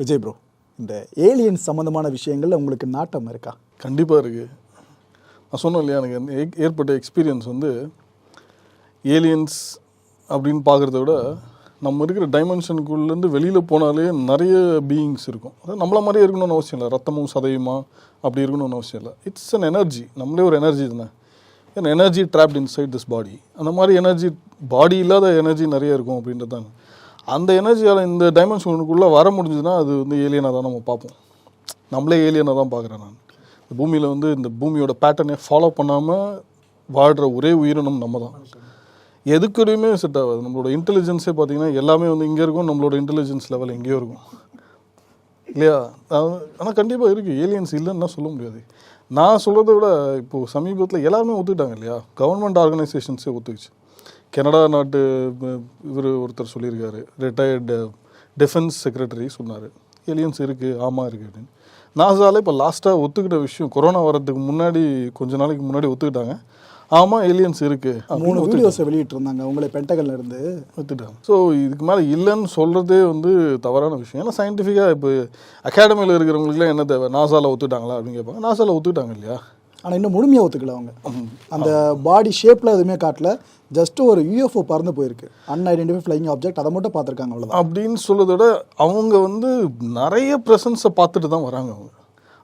Vijay bro இந்த aliens சம்மந்தமான விஷயங்களில் உங்களுக்கு நாட்டம் இருக்கா? கண்டிப்பாக இருக்குது நான் சொன்னேன் இல்லையா எனக்கு ஏ- ஏற்பட்ட எக்ஸ்பீரியன்ஸ் வந்து ஏலியன்ஸ் அப்படின்னு பார்க்குறத விட நம்ம இருக்கிற டைமென்ஷனுக்குள்ளேருந்து வெளியில் போனாலே நிறைய பீயிங்ஸ் இருக்கும். அதாவது நம்மள மாதிரியே இருக்கணும்னு அவசியம் இல்லை. ரத்தமும் சதையுமா அப்படி இருக்கணும்னு அவசியம் இல்லை. இட்ஸ் அன் எனர்ஜி நம்மளே ஒரு எனர்ஜி தானே. ஏன்னா energy trapped inside this body அந்த மாதிரி எனர்ஜி பாடி இல்லாத எனர்ஜி நிறைய இருக்கும் அப்படின்றது தான். அந்த எனர்ஜியால் இந்த டைமென்ஷனுக்குள்ளே வர முடிஞ்சதுன்னா அது வந்து ஏலியனாக தான் நம்ம பார்ப்போம். நம்மளே ஏலியனாக தான் பார்க்குறேன் நான். இந்த பூமியில் வந்து இந்த பூமியோட பேட்டர்னே ஃபாலோ பண்ணாமல் வாழ்கிற ஒரே உயிரினம் நம்ம தான். எதுக்குறையுமே செட் ஆகாது. நம்மளோட இன்டெலிஜென்ஸே பார்த்தீங்கன்னா எல்லாமே வந்து இங்கே இருக்கும் நம்மளோட இன்டெலிஜென்ஸ் லெவல் எங்கேயோ இருக்கும். இல்லையா? ஆனால் கண்டிப்பாக இருக்குது ஏலியன்ஸ் இல்லைன்னா சொல்ல முடியாது. நான் சொல்கிறத விட இப்போது சமீபத்தில் எல்லாருமே ஒத்துக்கிட்டாங்க இல்லையா? கவர்மெண்ட் ஆர்கனைசேஷன்ஸே ஒத்துக்குச்சு. கனடா நாட்டு இவர் ஒருத்தர் சொல்லியிருக்காரு. ரிட்டையர்டு டிஃபென்ஸ் செக்ரட்டரி சொன்னார். ஏலியன்ஸ் இருக்குது ஆமாம் இருக்குது அப்படின்னு. நாசால இப்போ லாஸ்ட்டாக ஒத்துக்கிட்ட விஷயம் கொரோனா வரதுக்கு முன்னாடி கொஞ்ச நாளைக்கு முன்னாடி ஒத்துக்கிட்டாங்க. ஆமாம் ஏலியன்ஸ் இருக்குது மூணு வீடியோஸை வெளியிட்டு இருந்தாங்க உங்களை பென்டகல்ல இருந்து. ஒத்துட்டாங்க ஸோ இதுக்கு மேலே இல்லைன்னு சொல்கிறதே வந்து தவறான விஷயம். ஏன்னா சயின்டிஃபிக்காக இப்போ அகாடமியில் இருக்கிறவங்களுக்குலாம் என்ன தேவை? நாசாவில் ஒத்துட்டாங்களா அப்படின்னு கேட்பாங்க. நாசாவில் ஒத்துக்கிட்டாங்க இல்லையா? ஆனா இன்னும் முழுமையா ஒத்துக்கல அவங்க. அந்த பாடி ஷேப்ல எதுவுமே காட்டல. ஜஸ்ட் ஒரு யூஎஃப்ஓ பறந்து போயிருக்கு. அன்ஐடென்டிஃபை ஃப்ளைங் ஆப்ஜெக்ட் அதை மட்டும் பார்த்துருக்காங்க அவ்வளவுதான். அப்படின்னு சொல்றதை விட அவங்க வந்து நிறைய ப்ரெசன்ஸை பார்த்துட்டு தான் வராங்க அவங்க.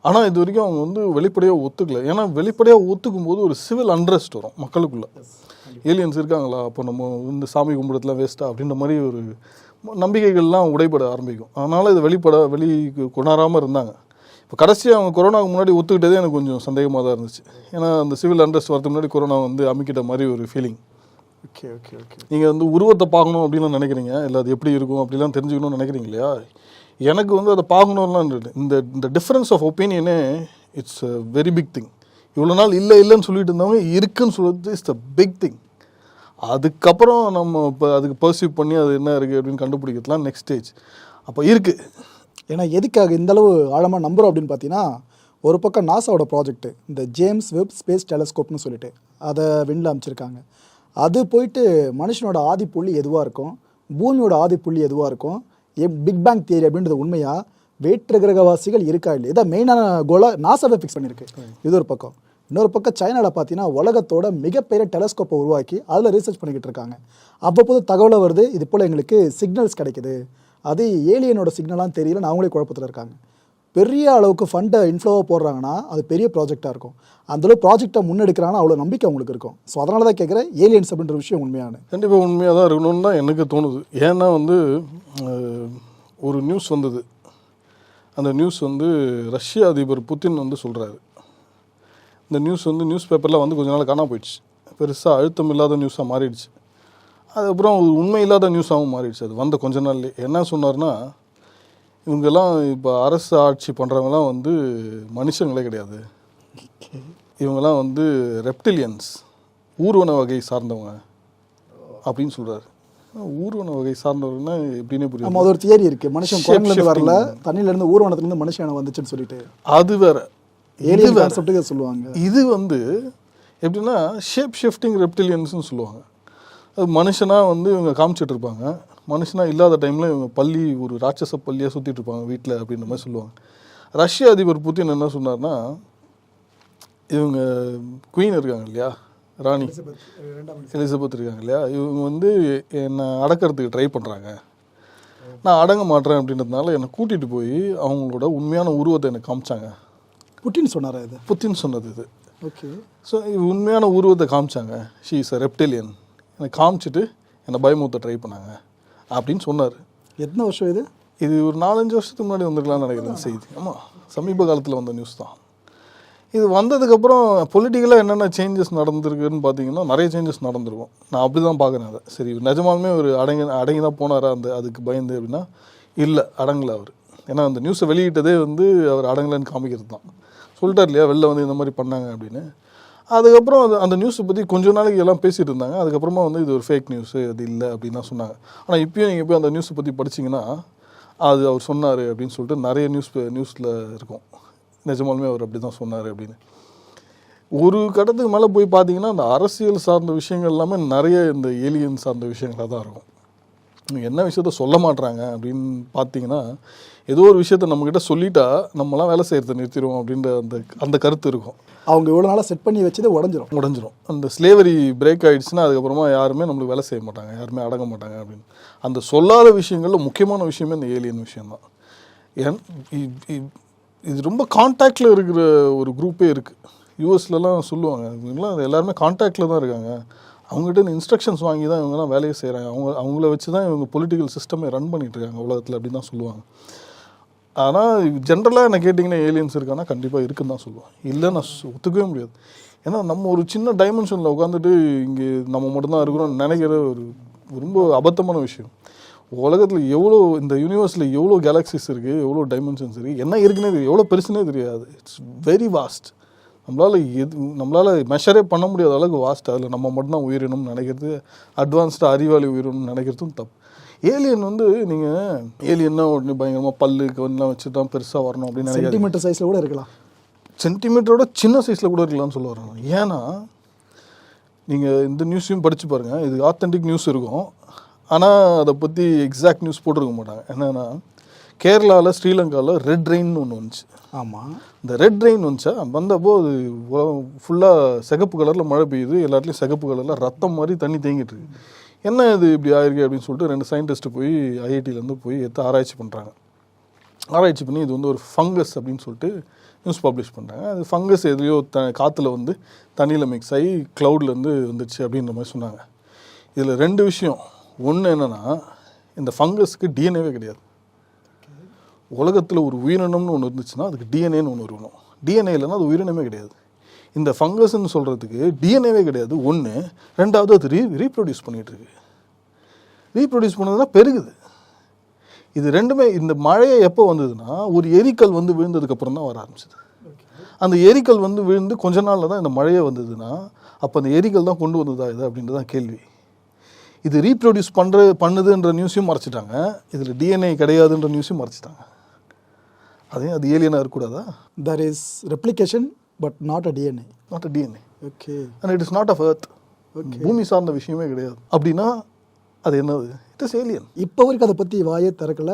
ஆனால் இது வரைக்கும் அவங்க வந்து வெளிப்படையாக ஒத்துக்கல. ஏன்னா வெளிப்படையாக ஒத்துக்கும் போது ஒரு சிவில் அண்ட்ரஸ்ட் வரும் மக்களுக்குள்ள. ஏலியன்ஸ் இருக்காங்களா? அப்போ நம்ம இந்த சாமி கும்பிடத்துலாம் வேஸ்ட்டா அப்படின்ற மாதிரி ஒரு நம்பிக்கைகள்லாம் உடைபட ஆரம்பிக்கும். அதனால் இது வெளிப்பட வெளி கொண்டாடாமல் இருந்தாங்க. இப்போ கடைசியாக அவங்க கொரோனாவுக்கு முன்னாடி ஒத்துக்கிட்டதே எனக்கு கொஞ்சம் சந்தேகமாக தான் இருந்துச்சு. ஏன்னா அந்த சிவில் அண்ட்ரஸ்ட் வரதுக்கு முன்னாடி கொரோனா வந்து அமைக்கிட்ட மாதிரி ஒரு ஃபீலிங் ஓகே ஓகே ஓகே. நீங்கள் வந்து உருவத்தை பார்க்கணும் அப்படின்னு நினைக்கிறீங்க? இல்லை அது எப்படி இருக்கும் அப்படிலாம் தெரிஞ்சுக்கணும்னு நினைக்கிறீங்க இல்லையா? எனக்கு வந்து அதை பார்க்கணும்லாம் இந்த இந்த difference of ஒப்பீனியனே it's a very big thing இவ்வளோ நாள் இல்லை இல்லைன்னு சொல்லிட்டு இருந்தவங்க இருக்குன்னு சொல்கிறது இட்ஸ் த பிக் திங் அதுக்கப்புறம் நம்ம இப்போ அதுக்கு பர்சீவ் பண்ணி அது என்ன இருக்குது அப்படின்னு கண்டுபிடிக்கிறதுலாம் நெக்ஸ்ட் ஸ்டேஜ் அப்போ இருக்குது ஏன்னா எதுக்காக இந்த அளவு ஆழமாக நம்புகிறோம் அப்படின்னு பார்த்தீங்கன்னா ஒரு பக்கம் நாசாவோட ப்ராஜெக்ட்டு இந்த ஜேம்ஸ் வெப் ஸ்பேஸ் டெலஸ்கோப்னு சொல்லிட்டு அதை விண்ணில் அமைச்சிருக்காங்க. அது போயிட்டு மனுஷனோட ஆதி புள்ளி எதுவாக இருக்கும்? பூமியோட ஆதி புள்ளி எதுவாக இருக்கும்? எப் பிக் பேங் தியரி அப்படின்றது உண்மையாக வேற்று கிரகவாசிகள் இருக்கா இல்லை இதான் மெயினான கோலை நாசாவே ஃபிக்ஸ் பண்ணியிருக்கு இது ஒரு பக்கம். இன்னொரு பக்கம் சைனாவில் பார்த்தீங்கன்னா உலகத்தோட மிகப்பெரிய டெலஸ்கோப்பை உருவாக்கி அதில் ரிசர்ச் பண்ணிக்கிட்டு இருக்காங்க. அவ்வப்போது தகவலை வருது. இது போல் எங்களுக்கு சிக்னல்ஸ் கிடைக்குது. அது ஏலியனோட சிக்னலான்னு தெரியல நான் அவங்களே குழப்பத்தில் இருக்காங்க. பெரிய அளவுக்கு ஃபண்டை இன்ஃப்ளோவாக போடுறாங்கன்னா அது பெரிய ப்ராஜெக்டாக இருக்கும். அந்தளவு ப்ராஜெக்டை முன்னெடுக்கிறாங்கன்னா அவ்வளோ நம்பிக்கை அவங்களுக்கு இருக்கும். ஸோ அதனால தான் கேட்குறேன் ஏலியன்ஸ் அப்படின்ற விஷயம் உண்மையான? கண்டிப்பாக உண்மையாக தான் இருக்கணும்னு தான் எனக்கு தோணுது. ஏன்னா வந்து ஒரு நியூஸ் வந்தது. அந்த நியூஸ் வந்து ரஷ்ய அதிபர் புத்தின் வந்து சொல்கிறாரு இந்த நியூஸ் வந்து நியூஸ் பேப்பரில் வந்து கொஞ்ச நாள் காணாமல் போயிடுச்சு. பெருசாக அழுத்தம் இல்லாத நியூஸாக மாறிடுச்சு. அதுக்கப்புறம் உண்மை இல்லாத நியூஸாகவும் மாறிடுச்சு. அது வந்த கொஞ்ச நாள்லேயே. என்ன சொன்னார்னா இவங்கெல்லாம் இப்போ அரசு ஆட்சி பண்ணுறவங்கலாம் வந்து மனுஷங்களே கிடையாது. இவங்கெல்லாம் வந்து ரெப்டிலியன்ஸ் ஊர்வன வகை சார்ந்தவங்க அப்படின்னு சொல்கிறாரு ஊர்வன வகை சார்ந்தவங்கன்னா எப்படின்னே புரியும் நம்ம அது ஒரு தியரி இருக்கு. மனுஷன் குரங்குலேருந்து வரல. தண்ணியிலேருந்து ஊர்வனத்துலேருந்து மனுஷன் வந்துச்சுன்னு சொல்லிட்டு. அது வேற. இது வேற. சொல்லுவாங்க. இது வந்து எப்படின்னா ஷேப் ஷிஃப்டிங் ரெப்டிலியன்ஸ்னு சொல்லுவாங்க. அது மனுஷனாக வந்து இவங்க காமிச்சிட்டு இருப்பாங்க. மனுஷனாக இல்லாத டைமில் இவங்க பள்ளி ஒரு ராட்சச பள்ளியாக சுற்றிட்டு இருப்பாங்க வீட்டில் அப்படின்ற மாதிரி சொல்லுவாங்க. ரஷ்ய அதிபர் புத்தின் என்ன சொன்னார்னா இவங்க குயின் இருக்காங்க இல்லையா? ராணி. எலிசபெத் இருக்காங்க இல்லையா? இவங்க வந்து என்னை அடக்கிறதுக்கு ட்ரை பண்ணுறாங்க நான் அடங்க மாட்டேன் அப்படின்றதுனால என்னை கூட்டிகிட்டு போய் அவங்களோட உண்மையான உருவத்தை எனக்கு காமிச்சாங்க. புட்டின் சொன்னாரா இது? புத்தின் சொன்னது இது. ஓகே. ஸோ உண்மையான உருவத்தை காமிச்சாங்க. ஷீ இஸ் அ ரெப்டிலியன் எனக்கு காமிச்சிட்டு என்னை பயமுத்த ட்ரை பண்ணாங்க. அப்படின்னு சொன்னார். எத்தனை வருஷம் இது? இது ஒரு நாலஞ்சு வருஷத்துக்கு முன்னாடி வந்திருக்கலாம்னு நினைக்கிறேன் செய்தி. ஆமாம் சமீப காலத்தில் வந்த நியூஸ் தான். இது வந்ததுக்கப்புறம் பொலிட்டிக்கலாக என்னென்ன சேஞ்சஸ் நடந்திருக்குன்னு பார்த்தீங்கன்னா நிறைய சேஞ்சஸ் நடந்திருக்கும். நான் அப்படி தான் பார்க்குறேன் அதை. சரி நிஜமாலுமே ஒரு அடங்கி அடங்கி தான் போனாரா? அந்த அதுக்கு பயந்து அப்படின்னா இல்லை அடங்கலை அவர். ஏன்னா அந்த நியூஸை வெளியிட்டதே வந்து அவர் அடங்கலைன்னு காமிக்கிறது தான். சொல்லிட்டார் இல்லையா வெளில வந்து இந்த மாதிரி பண்ணாங்க அப்படின்னு. அதுக்கப்புறம் அது அந்த நியூஸை பற்றி கொஞ்ச நாளைக்கு எல்லாம் பேசிட்டு இருந்தாங்க. அதுக்கப்புறமா வந்து இது ஒரு ஃபேக் நியூஸு அது இல்லை அப்படின்னு தான் சொன்னாங்க. ஆனால் இப்போயும் நீங்கள் போய் அந்த நியூஸை பற்றி படிச்சீங்கன்னா அது அவர் சொன்னார் அப்படின்னு சொல்லிட்டு நிறைய நியூஸ் நியூஸில் இருக்கும். நிஜமாலுமே அவர் அப்படி தான் சொன்னார் அப்படின்னு. ஒரு கட்டத்துக்கு மேலே போய் பார்த்தீங்கன்னா அந்த அரசியல் சார்ந்த விஷயங்கள் எல்லாமே நிறைய இந்த ஏலியன் சார்ந்த விஷயங்களாக தான் இருக்கும். என்ன விஷயத்த சொல்ல மாட்றாங்க அப்படின்னு பார்த்தீங்கன்னா ஏதோ ஒரு விஷயத்த நம்மக்கிட்ட சொல்லிட்டா நம்மலாம் வேலை செய்கிறத நிறுத்திடுவோம் அப்படின்ற அந்த அந்த கருத்து இருக்கும். அவங்க இவ்வளோ நாளாக செட் பண்ணி வச்சது உடஞ்சிரும். உடஞ்சிரும். அந்த ஸ்லேவரி பிரேக் ஆயிடுச்சுன்னா அதுக்கப்புறமா யாருமே நம்மளுக்கு வேலை செய்ய மாட்டாங்க. யாருமே அடங்க மாட்டாங்க அப்படின்னு. அந்த சொல்லாத விஷயங்கள்ல முக்கியமான விஷயமே இந்த ஏலியன் விஷயம்தான். ஏன்? இது ரொம்ப கான்டாக்டில் இருக்கிற ஒரு குரூப்பே இருக்குது யூஎஸ்லலாம் சொல்லுவாங்க. இவங்கெல்லாம் எல்லாருமே கான்டாக்டில் தான் இருக்காங்க. அவங்ககிட்ட இன்ஸ்ட்ரக்ஷன்ஸ் வாங்கி தான் இவங்கெல்லாம் வேலையை செய்கிறாங்க அவங்க அவங்கள வச்சு தான் இவங்க பொலிட்டிக்கல் சிஸ்டமே ரன் பண்ணிட்டு இருக்காங்க உலகத்தில் அப்படின்னு தான் சொல்லுவாங்க. ஆனால் ஜென்ரலாக என்ன கேட்டிங்கன்னா ஏலியன்ஸ் இருக்கானா கண்டிப்பாக இருக்குன்னு தான் சொல்லுவேன் இல்லை நான் ஒத்துக்கவே முடியாது. ஏன்னா நம்ம ஒரு சின்ன டைமென்ஷனில் உட்காந்துட்டு இங்கே நம்ம மட்டும்தான் இருக்கிறோம்னு நினைக்கிற ஒரு ரொம்ப அபத்தமான விஷயம். உலகத்தில் எவ்வளோ இந்த யூனிவர்ஸில் எவ்வளோ கேலக்ஸிஸ் இருக்குது எவ்வளோ டைமென்ஷன்ஸ் இருக்குது என்ன இருக்குன்னே தெரியும் எவ்வளோ பெருசுனே தெரியாது. இட்ஸ் வெரி வாஸ்ட் நம்மளால் எது நம்மளால் மெஷரே பண்ண முடியாத அளவுக்கு வாஸ்ட் அதில் நம்ம மட்டும்தான் உயிரினம்னு நினைக்கிறது அட்வான்ஸ்டாக அறிவாளி உயிரினம்னு நினைக்கிறதும் தப்பு. ஏலியன் வந்து நீங்கள் ஏலியன்னா உடனே பயங்கரமாக பல்லு கவன்லாம் வச்சு தான் பெருசாக வரணும் அப்படின்னு சென்டிமீட்டர் சைஸில் கூட இருக்கலாம். சென்டிமீட்டரோட சின்ன சைஸில் கூட இருக்கலாம்னு சொல்ல வராங்க ஏன்னா நீங்கள் இந்த நியூஸையும் படித்து பாருங்கள் இது ஆத்தென்டிக் நியூஸ் இருக்கும். ஆனால் அதை பற்றி எக்ஸாக்ட் நியூஸ் போட்டிருக்க மாட்டாங்க. என்னென்னா கேரளாவில் ஸ்ரீலங்காவில் ரெட் ரெயின்னு ஒன்று வந்துச்சு. ஆமாம் இந்த ரெட் ரெயின் வந்துச்சா? வந்தப்போ அது ஃபுல்லாக சிகப்பு கலரில் மழை பெய்யுது. எல்லாத்துலேயும் சிகப்பு கலரில் ரத்தம் மாதிரி தண்ணி தேங்கிட்டு இருக்கு. என்ன இது இப்படி ஆயிருக்கு அப்படின்னு சொல்லிட்டு ரெண்டு சயின்டிஸ்ட்டு போய் ஐஐடியிலேருந்து போய் எடுத்து ஆராய்ச்சி பண்ணுறாங்க ஆராய்ச்சி பண்ணி இது வந்து ஒரு ஃபங்கஸ் அப்படின்னு சொல்லிட்டு நியூஸ் பப்ளிஷ் பண்ணுறாங்க அது ஃபங்கஸ் எதுலையோ த காற்றுல வந்து தண்ணியில் மிக்ஸ் ஆகி க்ளவுட்லேருந்து வந்துச்சு அப்படின்ற மாதிரி சொன்னாங்க. இதில் ரெண்டு விஷயம். ஒன்று என்னென்னா இந்த ஃபங்கஸ்க்கு டிஎன்ஏவே கிடையாது. உலகத்தில் ஒரு உயிரினம்னு ஒன்று இருந்துச்சுன்னா அதுக்கு டிஎன்ஏன்னு ஒன்று இருக்கணும். டிஎன்ஏ இல்லைன்னா அது உயிரினமே கிடையாது. இந்த ஃபங்கஸ்ன்னு சொல்கிறதுக்கு டிஎன்ஏவே கிடையாது. ஒன்று ரெண்டாவது அது ரீ ரீப்ரொடியூஸ் பண்ணிகிட்ருக்கு ரீப்ரொடியூஸ் பண்ணதுன்னா பெருகுது. இது ரெண்டுமே இந்த மழையை எப்போ வந்ததுன்னா ஒரு எரிக்கல் வந்து விழுந்ததுக்கப்புறம் தான் வர ஆரம்பிச்சது. அந்த எரிக்கல் வந்து விழுந்து கொஞ்ச நாளில் தான் இந்த மழையே வந்ததுன்னா அப்போ அந்த எரிக்கல் தான் கொண்டு வந்ததா இது அப்படின்றது தான் கேள்வி. இது ரீப்ரொடியூஸ் பண்ணுற பண்ணுதுன்ற நியூஸையும் மறைச்சிட்டாங்க. இதில் டிஎன்ஏ கிடையாதுன்ற நியூஸையும் மறைச்சிட்டாங்க. அதையும் அது ஏலியனாக இருக்கக்கூடாதா? There is replication but not a DNA not a DNA okay and it is not of earth பூமி சார்ந்த விஷயமே கிடையாது. அப்படின்னா அது என்னது? இட் இஸ் ஏலியன் இப்போ வரைக்கும் அதை பற்றி வாயே திறக்கல.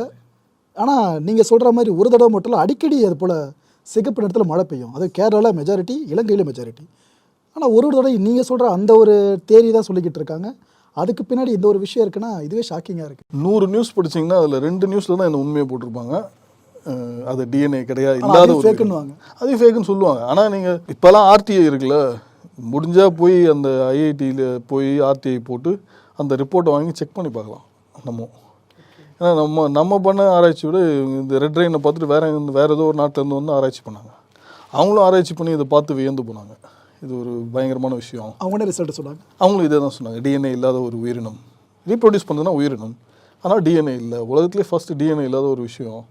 ஆனால் நீங்கள் சொல்கிற மாதிரி ஒரு தடவை மட்டும் அடிக்கடி அது போல் சிகப்பு நேரத்தில் மழை பெய்யும். அது கேரளாவில் மெஜாரிட்டி இலங்கையில் மெஜாரிட்டி ஆனால் ஒரு ஒரு தடவை நீங்கள் சொல்கிற அந்த ஒரு தேரி தான் சொல்லிக்கிட்டு இருக்காங்க. அதுக்கு பின்னாடி இந்த ஒரு விஷயம் இருக்குன்னா இதுவே ஷாக்கிங்காக இருக்குது நூறு நியூஸ் படிச்சீங்கன்னா அதில் ரெண்டு நியூஸில் தான் இந்த உண்மையை போட்டிருப்பாங்க. அது டிஎன்ஏ கிடையாது இல்லாத ஃபேக்குன்னுவாங்க அது ஃபேக்குன்னு சொல்லுவாங்க. ஆனால் நீங்கள் இப்போலாம் ஆர்டிஐ இருக்குல்ல முடிஞ்சா போய் அந்த ஐஐடியில் போய் ஆர்டிஐ போட்டு அந்த ரிப்போர்ட்டை வாங்கி செக் பண்ணி பார்க்கலாம் நம்ம. ஏன்னா நம்ம நம்ம பண்ண ஆராய்ச்சி விட இந்த ரெட் ரெயினை பார்த்துட்டு வேற வேற ஏதோ ஒரு நாட்டிலேருந்து வந்து ஆராய்ச்சி பண்ணாங்க. அவங்களும் ஆராய்ச்சி பண்ணி இதை பார்த்து வியந்து போனாங்க. இது ஒரு பயங்கரமான விஷயம். அவங்க என்ன ரிசல்ட் சொன்னாங்க. அவங்களும் இதே தான் சொன்னாங்க. டிஎன்ஏ இல்லாத ஒரு உயிரினம். ரீப்ரொடியூஸ் பண்ணுறதுனா உயிரினம். ஆனால் டிஎன்ஏ இல்லை. உலகத்திலே ஃபர்ஸ்ட் டிஎன்ஏ இல்லாத ஒரு விஷயம்.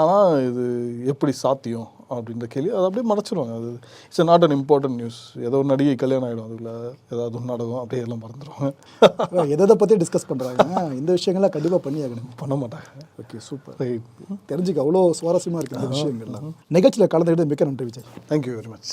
ஆனால் இது எப்படி சாத்தியம் அப்படின்ற கேள்வி அதை அப்படியே மறைச்சிருவாங்க. அது it's not an important news ஏதோ ஒரு நடிகை கல்யாணம் ஆகிடும் அதுக்குள்ள ஏதாவது ஒன்று நடக்கும் அப்படியே எல்லாம் மறந்துடுவாங்க எதை பற்றி டிஸ்கஸ் பண்ணுறாங்க இந்த விஷயங்கள்லாம் கண்டிப்பாக பண்ணி ஆகணும் பண்ண மாட்டாங்க. ஓகே சூப்பர் ரைட் தெரிஞ்சுக்க அவ்வளோ சுவாரஸ்யமாக இருக்குது இந்த விஷயங்கள்லாம். நிகழ்ச்சியில் கலந்துக்கிட்டு மிக்க நன்றி விஜய். Thank you very much